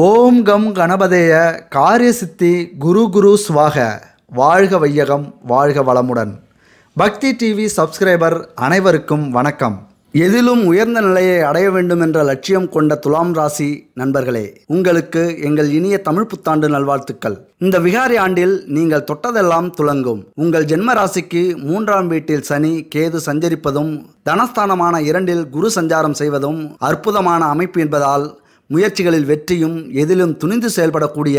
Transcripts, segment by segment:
ஓம் come கணபதேய காரியசித்தி குரு குரு சுவாக. வாழ்க வையகம் வாழ்க வளமுடன். பக்தி டிவி சப்ஸ்கிரைபர் அனைவருக்கும் வணக்கம். எதிலும் உயர்ந்த நிலையை அடைய வேண்டும் என்ற லட்சியம் கொண்ட துலாம் ராசி நண்பர்களே உங்களுக்கு எங்கள் இனிய தமிழ் புத்தாண்டு நல்வாழ்த்துக்கள். இந்த விகாரி ஆண்டில் நீங்கள் தொட்டதெல்லாம் துலங்கும் உங்கள் ஜென்ம ராசிக்கு மூன்றாம் வீட்டில் சனி கேது சஞ்சரிப்பதும் தனஸ்தானமான இரண்டில் குரு சஞ்சாரம் செய்வதும் அற்புதமான அமைப்பு என்பதால் முயற்சிகளில் வெற்றியும் எதிலும் துணிந்து செயல்படக்கூடிய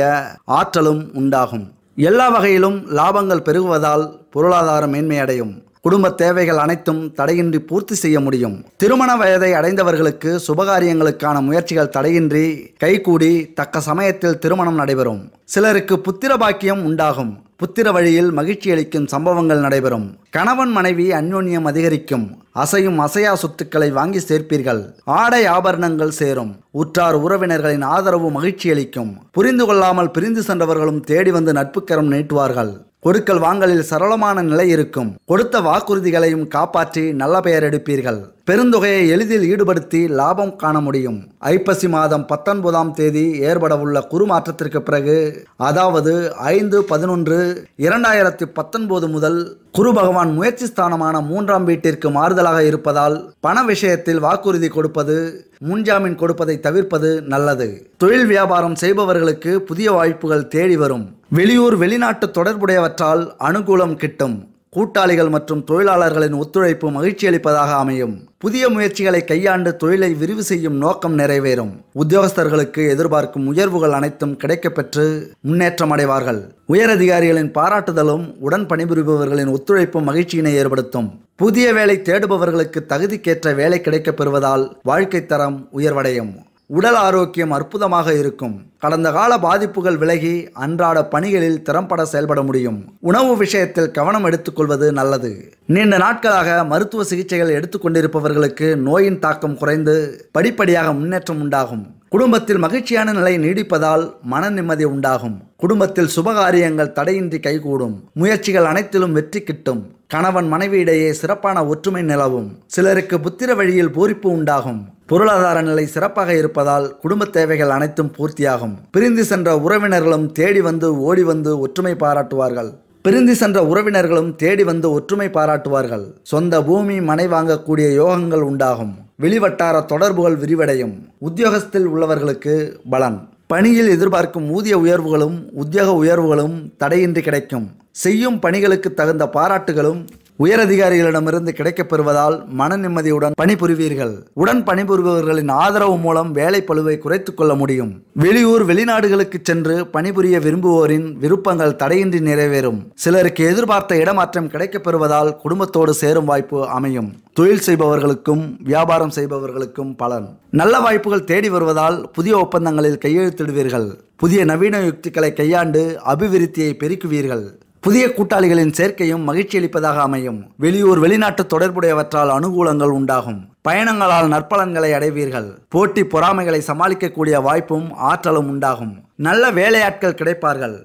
ஆற்றலும் உண்டாகும். எல்லா வகையிலும் லாபங்கள் பெருகுவதால் பொருளாதார மேன்மையடையும். குடும்ப தேவைகள் அனைத்தும் தடையின்றி பூர்த்தி செய்ய முடியும். திருமண வயதை அடைந்தவர்களுக்கு சுபகாரியங்களுக்கான முயற்சிகள் தடையின்றி கைகூடி தக்க சமயத்தில் திருமணம் நடைபெறும். சிலருக்கு புத்திர பாக்கியம் உண்டாகும். புத்திர வழியில் மகிழ்ச்சி அளிக்கும் சம்பவங்கள் நடைபெறும். கணவன் மனைவி அந்யோன்யம் அதிகரிக்கும். அசையும் அசையா சொத்துக்களை வாங்கி சேர்ப்பீர்கள். ஆடை ஆபரணங்கள் சேரும். உற்றார் உறவினர்களின் ஆதரவு மகிழ்ச்சி அளிக்கும். புரிந்து கொள்ளாமல் பிரிந்து சென்றவர்களும் தேடி வந்து நட்புக்கரம் நீட்டுவார்கள். கொடுக்கல் வாங்கலில் சரளமான நிலை இருக்கும். கொடுத்த வாக்குறுதிகளையும் காப்பாற்றி நல்ல பெயர் எடுப்பீர்கள். பெருந்தொகையை எளிதில் ஈடுபடுத்தி லாபம் காண முடியும். ஐப்பசி மாதம் பத்தொன்பதாம் தேதி ஏற்படவுள்ள குறுமாற்றத்திற்கு பிறகு அதாவது ஐந்து பதினொன்று இரண்டாயிரத்தி பத்தொன்பது முதல் குரு பகவான் முயற்சி ஸ்தானமான மூன்றாம் வீட்டிற்கு மாறுதலாக இருப்பதால் பண விஷயத்தில் வாக்குறுதி கொடுப்பது முன்ஜாமீன் கொடுப்பதை தவிர்ப்பது நல்லது. தொழில் வியாபாரம் செய்பவர்களுக்கு புதிய வாய்ப்புகள் தேடி வரும். வெளியூர் வெளிநாட்டு தொடர்புடையவற்றால் அனுகூலம் கிட்டும். கூட்டாளிகள் மற்றும் தொழிலாளர்களின் ஒத்துழைப்பு மகிழ்ச்சி அளிப்பதாக அமையும். புதிய முயற்சிகளை கையாண்டு தொழிலை விரிவு செய்யும் நோக்கம் நிறைவேறும். உத்தியோகஸ்தர்களுக்கு எதிர்பார்க்கும் உயர்வுகள் அனைத்தும் கிடைக்கப்பெற்று முன்னேற்றம் அடைவார்கள் உயரதிகாரிகளின் பாராட்டுதலும் உடன் பணிபுரிபவர்களின் ஒத்துழைப்பும் மகிழ்ச்சியினை ஏற்படுத்தும். புதிய வேலை தேடுபவர்களுக்கு தகுதிக்கேற்ற வேலை கிடைக்கப் பெறுவதால் வாழ்க்கை தரம் உயர்வடையும். உடல் ஆரோக்கியம் அற்புதமாக இருக்கும். கடந்த கால பாதிப்புகள் விலகி அன்றாட பணிகளில் திறம்பட செயல்பட முடியும். உணவு விஷயத்தில் கவனம் எடுத்துக்கொள்வது நல்லது. நீண்ட நாட்களாக மருத்துவ சிகிச்சைகள் எடுத்துக்கொண்டிருப்பவர்களுக்கு நோயின் தாக்கம் குறைந்து படிப்படியாக முன்னேற்றம் உண்டாகும். குடும்பத்தில் மகிழ்ச்சியான நிலை நீடிப்பதால் மன நிம்மதி உண்டாகும். குடும்பத்தில் சுபகாரியங்கள் தடையின்றி கைகூடும். முயற்சிகள் அனைத்திலும் வெற்றி கிட்டும். கணவன் மனைவியிடையே சிறப்பான ஒற்றுமை நிலவும். சிலருக்கு புத்திர வழியில் பூரிப்பு உண்டாகும். பொருளாதார நிலை சிறப்பாக இருப்பதால் குடும்ப தேவைகள் அனைத்தும் பூர்த்தியாகும். பிரிந்து சென்ற உறவினர்களும் தேடி வந்து ஓடி வந்து ஒற்றுமை பாராட்டுவார்கள். பிரிந்து சென்ற உறவினர்களும் தேடி வந்து ஒற்றுமை பாராட்டுவார்கள். சொந்த பூமி மனை வாங்கக்கூடிய யோகங்கள் உண்டாகும். வெளிவட்டார தொடர்புகள் விரிவடையும். உத்தியோகத்தில் உள்ளவர்களுக்கு பலன். பணியில் எதிர்பார்க்கும் ஊதிய உயர்வுகளும் உத்தியோக உயர்வுகளும் தடையின்றி கிடைக்கும். செய்யும் பணிகளுக்கு தகுந்த பாராட்டுகளும் உயரதிகாரிகளிடமிருந்து கிடைக்கப்பெறுவதால் மன நிம்மதியுடன் பணிபுரிவீர்கள். உடன் பணிபுரிபவர்களின் ஆதரவு மூலம் வேலை பழுவை குறைத்துக் கொள்ள முடியும். வெளியூர் வெளிநாடுகளுக்கு சென்று பணிபுரிய விரும்புவோரின் விருப்பங்கள் தடையின்றி நிறைவேறும். சிலருக்கு எதிர்பார்த்த இடமாற்றம் கிடைக்கப்பெறுவதால் குடும்பத்தோடு சேரும் வாய்ப்பு அமையும். தொழில் செய்பவர்களுக்கும் வியாபாரம் செய்பவர்களுக்கும் பலன். நல்ல வாய்ப்புகள் தேடி வருவதால் புதிய ஒப்பந்தங்களில் கையெழுத்திடுவீர்கள். புதிய நவீன யுக்திகளை கையாண்டு அபிவிருத்தியை பெருக்குவீர்கள். புதிய கூட்டாளிகளின் சேர்க்கையும் மகிழ்ச்சி அளிப்பதாக அமையும். வெளியூர் வெளிநாட்டு தொடர்புடையவற்றால் அனுகூலங்கள் உண்டாகும். பயணங்களால் நற்பலன்களை அடைவீர்கள். போட்டி பொறாமைகளை சமாளிக்கக்கூடிய வாய்ப்பும் ஆற்றலும் உண்டாகும். நல்ல வேலையாட்கள் கிடைப்பார்கள்.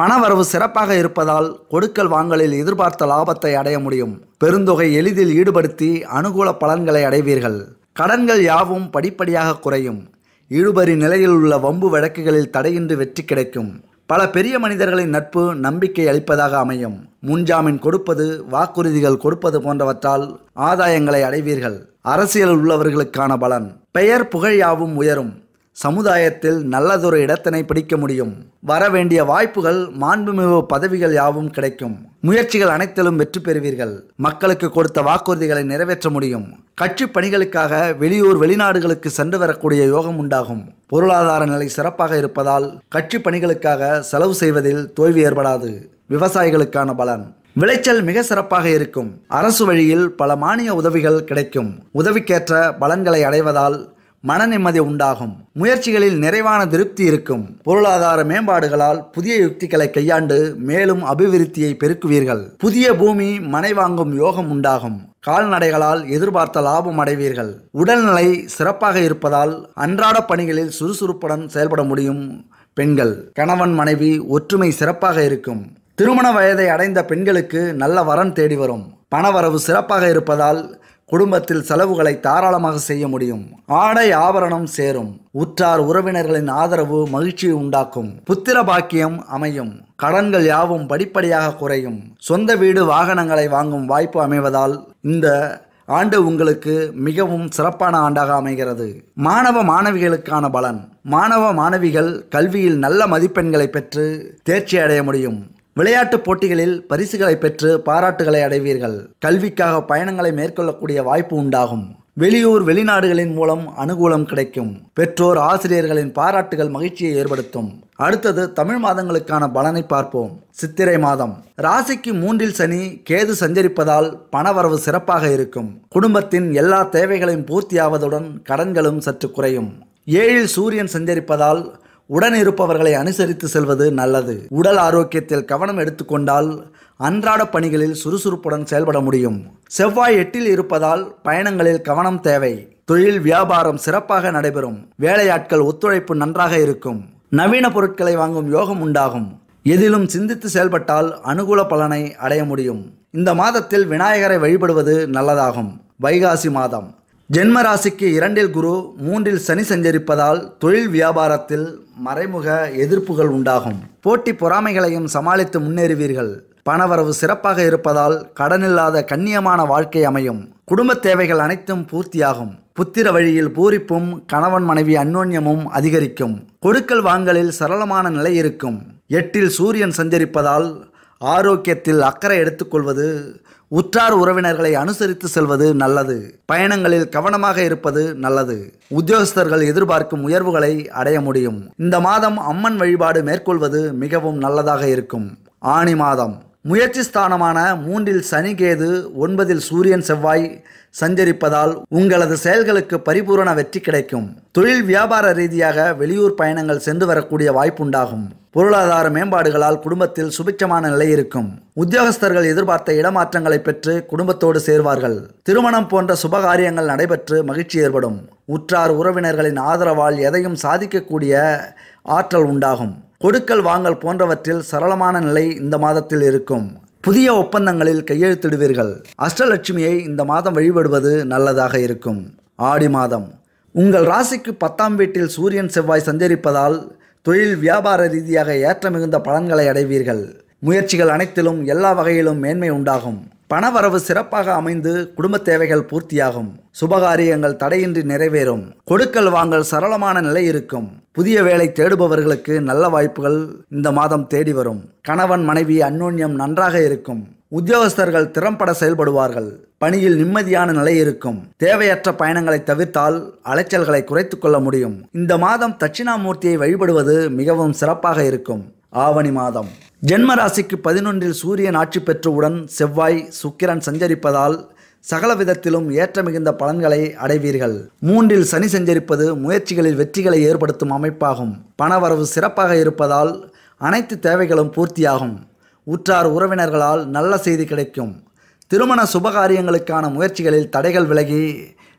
பணவரவு சிறப்பாக இருப்பதால் கொடுக்கல் வாங்கலில் எதிர்பார்த்த லாபத்தை அடைய முடியும். பெருந்தொகை எளிதில் ஈடுபடுத்தி அனுகூல பலன்களை அடைவீர்கள். கடன்கள் யாவும் படிப்படியாக குறையும். இழுபறி நிலையில் உள்ள வம்பு வழக்குகளில் தடையின்றி வெற்றி கிடைக்கும். பல பெரிய மனிதர்களின் நட்பு நம்பிக்கை அளிப்பதாக அமையும். முன்ஜாமீன் கொடுப்பது வாக்குறுதிகள் கொடுப்பது போன்றவற்றால் ஆதாயங்களை அடைவீர்கள். அரசியல் உள்ளவர்களுக்கான பலன். பெயர் புகழ் யாவும் உயரும். சமுதாயத்தில் நல்லதொரு இடத்தினை பிடிக்க முடியும். வரவேண்டிய வாய்ப்புகள் மாண்புமிகு பதவிகள் யாவும் கிடைக்கும். முயற்சிகள் அனைத்திலும் வெற்றி பெறுவீர்கள். மக்களுக்கு கொடுத்த வாக்குறுதிகளை நிறைவேற்ற முடியும். கட்சி பணிகளுக்காக வெளியூர் வெளிநாடுகளுக்கு சென்று வரக்கூடிய யோகம் உண்டாகும். பொருளாதார நிலை சிறப்பாக இருப்பதால் கட்சி பணிகளுக்காக செலவு செய்வதில் தோல்வி ஏற்படாது. விவசாயிகளுக்கான பலன். விளைச்சல் மிக சிறப்பாக இருக்கும். அரசு வழியில் பல மானிய உதவிகள் கிடைக்கும். உதவிக்கேற்ற பலன்களை அடைவதால் மன நிம்மதி உண்டாகும். முயற்சிகளில் நிறைவான திருப்தி இருக்கும். பொருளாதார மேம்பாடுகளால் புதிய யுக்திகளை கையாண்டு மேலும் அபிவிருத்தியை பெருக்குவீர்கள். புதிய பூமி மனை வாங்கும் யோகம் உண்டாகும். கால்நடைகளால் எதிர்பார்த்த லாபம் அடைவீர்கள். உடல்நிலை சிறப்பாக இருப்பதால் அன்றாட பணிகளில் சுறுசுறுப்புடன் செயல்பட முடியும் பெண்கள். கணவன் மனைவி ஒற்றுமை சிறப்பாக இருக்கும். திருமண வயதை அடைந்த பெண்களுக்கு நல்ல வரன் தேடி வரும். பணவரவு சிறப்பாக இருப்பதால் குடும்பத்தில் செலவுகளை தாராளமாக செய்ய முடியும். ஆடை ஆபரணம் சேரும். உற்றார் உறவினர்களின் ஆதரவு மகிழ்ச்சியை உண்டாக்கும். புத்திர பாக்கியம் அமையும். கடன்கள் யாவும் படிப்படியாக குறையும். சொந்த வீடு வாகனங்களை வாங்கும் வாய்ப்பு அமைவதால் இந்த ஆண்டு உங்களுக்கு மிகவும் சிறப்பான ஆண்டாக அமைகிறது. மாணவ மாணவிகளுக்கான பலன். மாணவ மாணவிகள் கல்வியில் நல்ல மதிப்பெண்களை பெற்று தேர்ச்சி அடைய முடியும். விளையாட்டுப் போட்டிகளில் பரிசுகளை பெற்று பாராட்டுகளை அடைவீர்கள். கல்விக்காக பயணங்களை மேற்கொள்ளக்கூடிய வாய்ப்பு உண்டாகும். வெளியூர் வெளிநாடுகளின் மூலம் அனுகூலம் கிடைக்கும். பெற்றோர் ஆசிரியர்களின் பாராட்டுகள் மகிழ்ச்சியை ஏற்படுத்தும். அடுத்தது தமிழ் மாதங்களுக்கான பலனை பார்ப்போம். சித்திரை மாதம். ராசிக்கு மூன்றில் சனி கேது சஞ்சரிப்பதால் பணவரவு சிறப்பாக இருக்கும். குடும்பத்தின் எல்லா தேவைகளையும் பூர்த்தியாவதுடன் கடன்களும் சற்று குறையும். ஏழில் சூரியன் சஞ்சரிப்பதால் உடன் இருப்பவர்களை அனுசரித்து செல்வது நல்லது. உடல் ஆரோக்கியத்தில் கவனம் எடுத்துக்கொண்டால் அன்றாட பணிகளில் சுறுசுறுப்புடன் செயல்பட முடியும். செவ்வாய் எட்டில் இருப்பதால் பயணங்களில் கவனம் தேவை. தொழில் வியாபாரம் சிறப்பாக நடைபெறும். வேலையாட்கள் ஒத்துழைப்பு நன்றாக இருக்கும். நவீன பொருட்களை வாங்கும் யோகம் உண்டாகும். எதிலும் சிந்தித்து செயல்பட்டால் அனுகூல பலனை அடைய முடியும். இந்த மாதத்தில் விநாயகரை வழிபடுவது நல்லதாகும். வைகாசி மாதம். ஜென்ம ராசிக்கு இரண்டில் குரு மூன்றில் சனி சஞ்சரிப்பதால் தொழில் வியாபாரத்தில் மறைமுக எதிர்ப்புகள் உண்டாகும். போட்டி பொறாமைகளையும் சமாளித்து முன்னேறுவீர்கள். பணவரவு சிறப்பாக இருப்பதால் கடனில்லாத கண்ணியமான வாழ்க்கை அமையும். குடும்ப தேவைகள் அனைத்தும் பூர்த்தியாகும். புத்திர வழியில் பூரிப்பும் கணவன் மனைவி அந்யோன்யமும் அதிகரிக்கும். கொடுக்கல் வாங்கலில் சரளமான நிலை இருக்கும். எட்டில் சூரியன் சஞ்சரிப்பதால் ஆரோக்கியத்தில் அக்கறை எடுத்துக்கொள்வது உற்றார் உறவினர்களை அனுசரித்து செல்வது நல்லது. பயணங்களில் கவனமாக இருப்பது நல்லது. உத்தியோகஸ்தர்கள் எதிர்பார்க்கும் உயர்வுகளை அடைய முடியும். இந்த மாதம் அம்மன் வழிபாடு மேற்கொள்வது மிகவும் நல்லதாக இருக்கும். ஆணி மாதம். முயற்சி ஸ்தானமான மூன்றில் சனி கேது ஒன்பதில் சூரியன் செவ்வாய் சஞ்சரிப்பதால் உங்களது செயல்களுக்கு பரிபூரண வெற்றி கிடைக்கும். தொழில் வியாபார ரீதியாக வெளியூர் பயணங்கள் சென்று வரக்கூடிய வாய்ப்புண்டாகும். பொருளாதார மேம்பாடுகளால் குடும்பத்தில் சுபிட்சமான நிலை இருக்கும். உத்தியோகஸ்தர்கள் எதிர்பார்த்த இடமாற்றங்களை பெற்று குடும்பத்தோடு சேர்வார்கள். திருமணம் போன்ற சுபகாரியங்கள் நடைபெற்று மகிழ்ச்சி ஏற்படும். உற்றார் உறவினர்களின் ஆதரவால் எதையும் சாதிக்கக்கூடிய ஆற்றல் உண்டாகும். கொடுக்கல் வாங்கல் போன்றவற்றில் சரளமான நிலை இந்த மாதத்தில் இருக்கும். புதிய ஒப்பந்தங்களில் கையெழுத்திடுவீர்கள். அஷ்டலட்சுமியை இந்த மாதம் வழிபடுவது நல்லதாக இருக்கும். ஆடி மாதம். உங்கள் ராசிக்கு பத்தாம் வீட்டில் சூரியன் செவ்வாய் சஞ்சரிப்பதால் தொழில் வியாபார ரீதியாக ஏற்ற மிகுந்த பலன்களை அடைவீர்கள். முயற்சிகள் அனைத்திலும் எல்லா வகையிலும் மேன்மை உண்டாகும். பணவரவு சிறப்பாக அமைந்து குடும்ப தேவைகள் பூர்த்தியாகும். சுபகாரியங்கள் தடையின்றி நிறைவேறும். கொடுக்கல் வாங்கல் சரளமான நிலை இருக்கும். புதிய வேலை தேடுபவர்களுக்கு நல்ல வாய்ப்புகள் இந்த மாதம் தேடி வரும். கணவன் மனைவி அந்யோன்யம் நன்றாக இருக்கும். உத்தியோகஸ்தர்கள் திறம்பட செயல்படுவார்கள். பணியில் நிம்மதியான நிலை இருக்கும். தேவையற்ற பயணங்களை தவிர்த்தால் அலைச்சல்களை குறைத்து கொள்ள முடியும். இந்த மாதம் தட்சிணாமூர்த்தியை வழிபடுவது மிகவும் சிறப்பாக இருக்கும். ஆவணி மாதம். ஜென்ம ராசிக்கு பதினொன்றில் சூரியன் ஆட்சி பெற்றவுடன் செவ்வாய் சுக்கிரன் சஞ்சரிப்பதால் சகல விதத்திலும் ஏற்ற மிகுந்த பலன்களை அடைவீர்கள். மூன்றில் சனி சஞ்சரிப்பது முயற்சிகளில் வெற்றிகளை ஏற்படுத்தும் அமைப்பாகும். பணவரவு சிறப்பாக இருப்பதால் அனைத்து தேவைகளும் பூர்த்தியாகும். உற்றார் உறவினர்களால் நல்ல செய்தி கிடைக்கும். திருமண சுபகாரியங்களுக்கான முயற்சிகளில் தடைகள் விலகி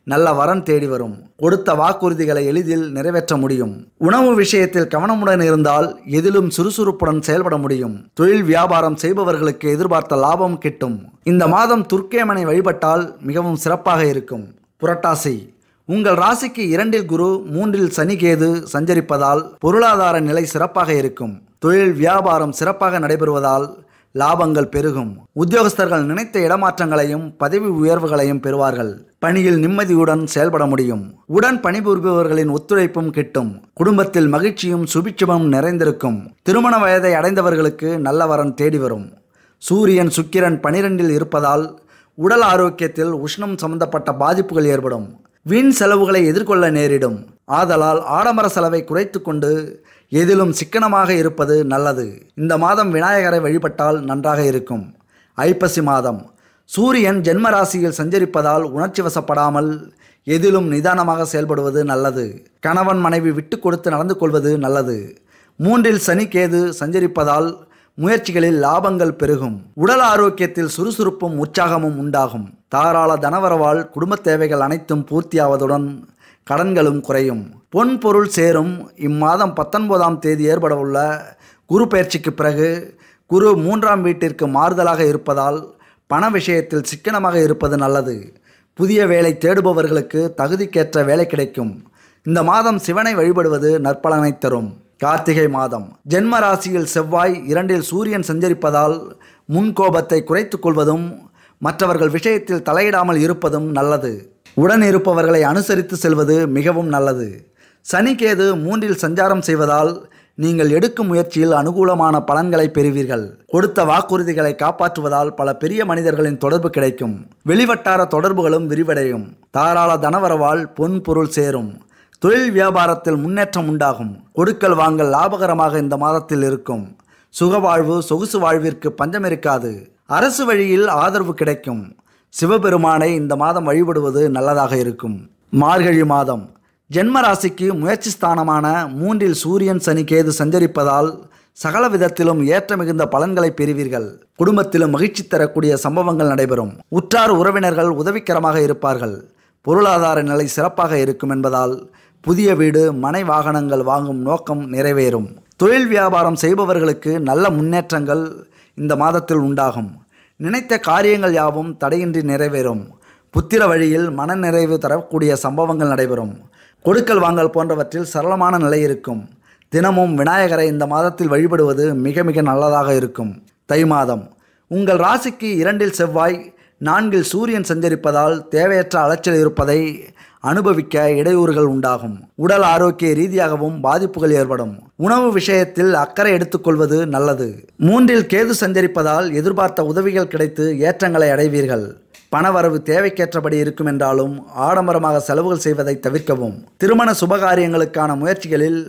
நல்ல வரன் தேடி வரும். கொடுத்த வாக்குறுதிகளை எளிதில் நிறைவேற்ற முடியும். உணவு விஷயத்தில் கவனமுடன் இருந்தால் எதிலும் சுறுசுறுப்புடன் செயல்பட முடியும். தொழில் வியாபாரம் செய்பவர்களுக்கு எதிர்பார்த்த லாபம் கிட்டும். இந்த மாதம் துர்க்கேமனை வழிபட்டால் மிகவும் சிறப்பாக இருக்கும். புரட்டாசி. உங்கள் ராசிக்கு இரண்டில் குரு மூன்றில் சனிகேது சஞ்சரிப்பதால் பொருளாதார நிலை சிறப்பாக இருக்கும். தொழில் வியாபாரம் சிறப்பாக நடைபெறுவதால் லாபங்கள் பெருகும். உத்தியோகஸ்தர்கள் நினைத்த இடமாற்றங்களையும் பதவி உயர்வுகளையும் பெறுவார்கள். பணியில் நிம்மதியுடன் செயல்பட முடியும். உடன் பணிபுரிபவர்களின் ஒத்துழைப்பும் கிட்டும். குடும்பத்தில் மகிழ்ச்சியும் சுபிட்சமும் நிறைந்திருக்கும். திருமண வயதை அடைந்தவர்களுக்கு நல்ல வரன் தேடி வரும். சூரியன் சுக்கிரன் பனிரெண்டில் இருப்பதால் உடல் ஆரோக்கியத்தில் உஷ்ணம் சம்பந்தப்பட்ட பாதிப்புகள் ஏற்படும். வீண் செலவுகளை எதிர்கொள்ள நேரிடும். ஆதலால் ஆடம்பர செலவை குறைத்து கொண்டு எதிலும் சிக்கனமாக இருப்பது நல்லது. இந்த மாதம் விநாயகரை வழிபட்டால் நன்றாக இருக்கும். ஐப்பசி மாதம். சூரியன் ஜென்ம ராசியில் சஞ்சரிப்பதால் உணர்ச்சி வசப்படாமல் எதிலும் நிதானமாக செயல்படுவது நல்லது. கணவன் மனைவி விட்டு கொடுத்து நடந்து கொள்வது நல்லது. மூன்றில் சனி கேது சஞ்சரிப்பதால் முயற்சிகளில் லாபங்கள் பெருகும். உடல் ஆரோக்கியத்தில் சுறுசுறுப்பும் உற்சாகமும் உண்டாகும். தாராள தனவரவால் குடும்பத் தேவைகள் அனைத்தும் பூர்த்தியாவதுடன் கடன்களும் குறையும். பொன் பொருள் சேரும். இம்மாதம் பத்தொன்பதாம் தேதி ஏற்படவுள்ள குரு பயிற்சிக்கு பிறகு குரு மூன்றாம் வீட்டிற்கு மாறுதலாக இருப்பதால் பண விஷயத்தில் சிக்கனமாக இருப்பது நல்லது. புதிய வேலை தேடுபவர்களுக்கு தகுதிக்கேற்ற வேலை கிடைக்கும். இந்த மாதம் சிவனை வழிபடுவது நற்பலனை தரும். கார்த்திகை மாதம். ஜென்ம ராசியில் செவ்வாய் இரண்டில் சூரியன் சஞ்சரிப்பதால் முன்கோபத்தை குறைத்துக் கொள்வதும் மற்றவர்கள் விஷயத்தில் தலையிடாமல் இருப்பதும் நல்லது. உடன் இருப்பவர்களை அனுசரித்து செல்வது மிகவும் நல்லது. சனிக்கேது மூன்றில் சஞ்சாரம் செய்வதால் நீங்கள் எடுக்கும் முயற்சியில் அனுகூலமான பலன்களை பெறுவீர்கள். கொடுத்த வாக்குறுதிகளை காப்பாற்றுவதால் பல பெரிய மனிதர்களின் தொடர்பு கிடைக்கும். வெளிவட்டார தொடர்புகளும் விரிவடையும். தாராள தனவரவால் பொன் பொருள் சேரும். தொழில் வியாபாரத்தில் முன்னேற்றம் உண்டாகும். கொடுக்கல் வாங்கல் லாபகரமாக இந்த மாதத்தில் இருக்கும். சுகவாழ்வு சொகுசு வாழ்விற்கு பஞ்சம் இருக்காது. அரசு வழியில் ஆதரவு கிடைக்கும். சிவபெருமானை இந்த மாதம் வழிபடுவது நல்லதாக இருக்கும். மார்கழி மாதம். ஜென்ம ராசிக்கு முயற்சி ஸ்தானமான மூன்றில் சூரியன் சனி கேது சஞ்சரிப்பதால் சகல விதத்திலும் ஏற்ற மிகுந்த பலன்களை பெறுவீர்கள். குடும்பத்திலும் மகிழ்ச்சி தரக்கூடிய சம்பவங்கள் நடைபெறும். உற்றார் உறவினர்கள் உதவிக்கரமாக இருப்பார்கள். பொருளாதார நிலை சிறப்பாக இருக்கும் என்பதால் புதிய வீடு மனை வாகனங்கள் வாங்கும் நோக்கம் நிறைவேறும். தொழில் வியாபாரம் செய்பவர்களுக்கு நல்ல முன்னேற்றங்கள் இந்த மாதத்தில் உண்டாகும். நினைத்த காரியங்கள் யாவும் தடையின்றி நிறைவேறும். புத்திர வழியில் மனநிறைவு தரக்கூடிய சம்பவங்கள் நடைபெறும். கொடுக்கல் வாங்கல் போன்றவற்றில் சரளமான நிலை இருக்கும். தினமும் விநாயகரை இந்த மாதத்தில் வழிபடுவது மிக மிக நல்லதாக இருக்கும். தை மாதம். உங்கள் ராசிக்கு இரண்டில் செவ்வாய் நான்கில் சூரியன் சஞ்சரிப்பதால் தேவையற்ற அலைச்சல் இருப்பதை அனுபவிக்க இடையூறுகள் உண்டாகும். உடல் ஆரோக்கிய ரீதியாகவும் பாதிப்புகள் ஏற்படும். உணவு விஷயத்தில் அக்கறை எடுத்துக்கொள்வது நல்லது. மூன்றில் கேது சஞ்சரிப்பதால் எதிர்பார்த்த உதவிகள் கிடைத்து ஏற்றங்களை அடைவீர்கள். பணவரவு தேவைக்கேற்றபடி இருக்கும் என்றாலும் ஆடம்பரமாக செலவுகள் செய்வதை தவிர்க்கவும். திருமண சுபகாரியங்களுக்கான முயற்சிகளில்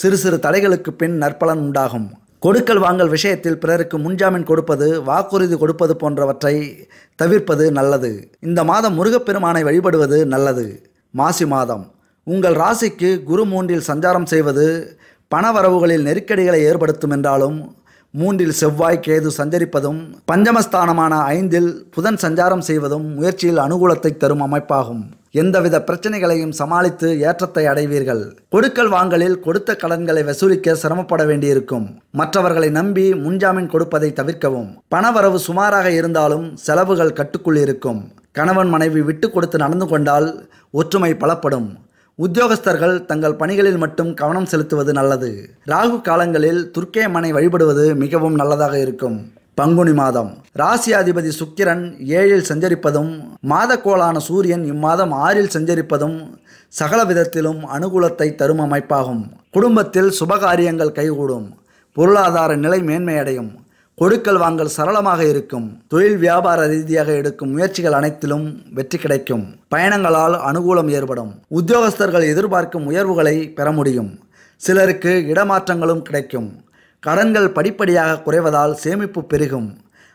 சிறு சிறு தடைகளுக்கு பின் நற்பலன் உண்டாகும். கொடுக்கல் வாங்கல் விஷயத்தில் பிறருக்கு முன்ஜாமீன் கொடுப்பது வாக்குறுதி கொடுப்பது போன்றவற்றை தவிர்ப்பது நல்லது. இந்த மாதம் முருகப்பெருமானை வழிபடுவது நல்லது. மாசி மாதம். உங்கள் ராசிக்கு குரு மூன்றில் சஞ்சாரம் செய்வது பணவரவுகளில் நெருக்கடிகளை ஏற்படுத்தும் என்றாலும் மூன்றில் செவ்வாய் கேது சஞ்சரிப்பதும் பஞ்சமஸ்தானமான ஐந்தில் புதன் சஞ்சாரம் செய்வதும் முயற்சியில் அனுகூலத்தை தரும் அமைப்பாகும். எந்தவித பிரச்சனைகளையும் சமாளித்து ஏற்றத்தை அடைவீர்கள். கொடுக்கல் வாங்கலில் கொடுத்த கடன்களை வசூலிக்க சிரமப்பட வேண்டியிருக்கும். மற்றவர்களை நம்பி முன்ஜாமீன் கொடுப்பதை தவிர்க்கவும். பணவரவு சுமாராக இருந்தாலும் செலவுகள் கட்டுக்குள் இருக்கும். கணவன் மனைவி விட்டு கொடுத்து நடந்து கொண்டால் ஒற்றுமை பலப்படும். உத்தியோகஸ்தர்கள் தங்கள் பணிகளில் மட்டும் கவனம் செலுத்துவது நல்லது. ராகு காலங்களில் துர்க்கேமனை வழிபடுவது மிகவும் நல்லதாக இருக்கும். பங்குனி மாதம். ராசி அதிபதி சுக்கிரன் ஏழில் சஞ்சரிப்பதும் மாதக்கோளான சூரியன் இம்மாதம் ஆறில் சஞ்சரிப்பதும் சகல விதத்திலும் அனுகூலத்தை தரும் அமைப்பாகும். குடும்பத்தில் சுபகாரியங்கள் கைகூடும். பொருளாதார நிலை மேன்மையடையும். கொடுக்கல் வாங்கல் சரளமாக இருக்கும். தொழில் வியாபார ரீதியாக எடுக்கும் முயற்சிகள் அனைத்திலும் வெற்றி கிடைக்கும். பயணங்களால் அனுகூலம் ஏற்படும். உத்தியோகஸ்தர்கள் எதிர்பார்க்கும் உயர்வுகளை பெற முடியும். சிலருக்கு இடமாற்றங்களும் கிடைக்கும். கடன்கள் படிப்படியாக குறைவதால் சேமிப்பு பெருகும்.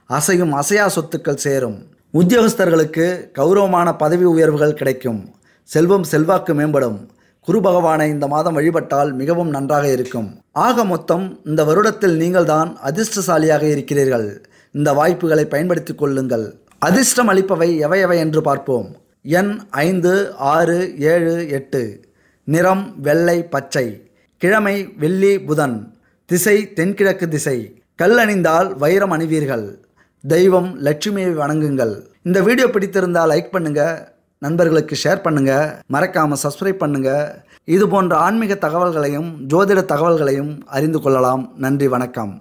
அசையும் அசையா சொத்துக்கள் சேரும். உத்தியோகஸ்தர்களுக்கு கௌரவமான பதவி உயர்வுகள் கிடைக்கும். செல்வம் செல்வாக்கு மேம்படும். குரு பகவானை இந்த மாதம் வழிபட்டால் மிகவும் நன்றாக இருக்கும். ஆக மொத்தம் இந்த வருடத்தில் நீங்கள்தான் அதிர்ஷ்டசாலியாக இருக்கிறீர்கள். இந்த வாய்ப்புகளை பயன்படுத்திக் கொள்ளுங்கள். அதிர்ஷ்டம் அளிப்பவை எவை எவை என்று பார்ப்போம். எண் ஐந்து ஆறு ஏழு எட்டு. நிறம் வெள்ளை பச்சை. கிழமை வெள்ளி புதன். திசை தென்கிழக்கு திசை. கல் அணிந்தால் வைரம் அணிவீர்கள். தெய்வம் லட்சுமியை வணங்குங்கள். இந்த வீடியோ பிடித்திருந்தால் லைக் பண்ணுங்கள் நண்பர்களுக்கு ஷேர் பண்ணுங்க. மறக்காம சப்ஸ்கிரைப் பண்ணுங்க. இது போன்ற ஆன்மீக தகவல்களையும் ஜோதிட தகவல்களையும் அறிந்து கொள்ளலாம். நன்றி வணக்கம்.